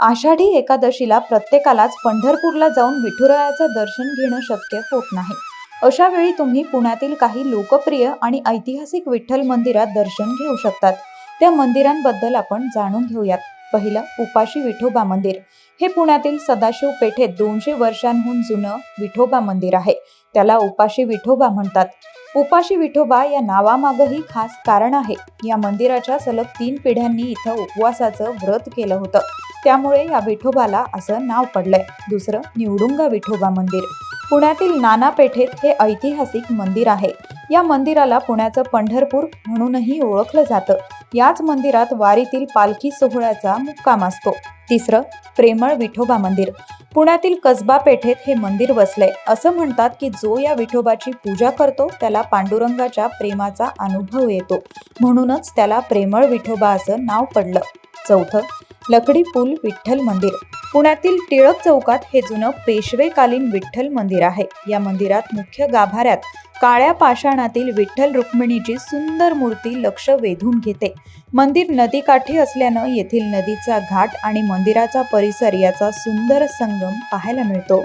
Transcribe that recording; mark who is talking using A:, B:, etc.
A: आषाढी एकादशीला प्रत्येकालाच पंढरपूरला जाऊन विठुरायाचं दर्शन घेणं शक्य होत नाही. अशा वेळी तुम्ही पुण्यातील काही लोकप्रिय आणि ऐतिहासिक विठ्ठल मंदिरात दर्शन घेऊ शकतात. त्या मंदिरांबद्दल आपण जाणून घेऊयात. पहिलं उपाशी विठोबा मंदिर. हे पुण्यातील सदाशिव पेठेत दोनशे वर्षांहून जुनं विठोबा मंदिर आहे. त्याला उपाशी विठोबा म्हणतात. उपाशी विठोबा या नावामागही खास कारण आहे. या मंदिराच्या सलग तीन पिढ्यांनी इथं उपवासाचं व्रत केलं होतं. त्यामुळे या विठोबाला असं नाव पडलंय. दुसरं निवडुंगा विठोबा मंदिर. पुण्यातील नाना पेठेत हे ऐतिहासिक मंदिर आहे. या मंदिराला पुण्याचं पंढरपूर म्हणूनही ओळखलं जातं. याच मंदिरात वारीतील पालखी सोहळ्याचा मुक्काम असतो. तिसरं प्रेमळ विठोबा मंदिर. पुण्यातील कसबा पेठेत हे मंदिर वसलंय. असं म्हणतात की जो या विठोबाची पूजा करतो त्याला पांडुरंगाच्या प्रेमाचा अनुभव येतो. म्हणूनच त्याला प्रेमळ विठोबा असं नाव पडलं. चौथं लकडी पूल विठ्ठल मंदिर. पुण्यातील टिळक चौकात हे जुनं पेशवेकालीन विठ्ठल मंदिर आहे. या मंदिरात मुख्य गाभाऱ्यात काळ्या पाषाणातील विठ्ठल रुक्मिणीची सुंदर मूर्ती लक्ष वेधून घेते. मंदिर नदीकाठी असल्यानं येथील नदीचा घाट आणि मंदिराचा परिसर याचा सुंदर संगम पाहायला मिळतो.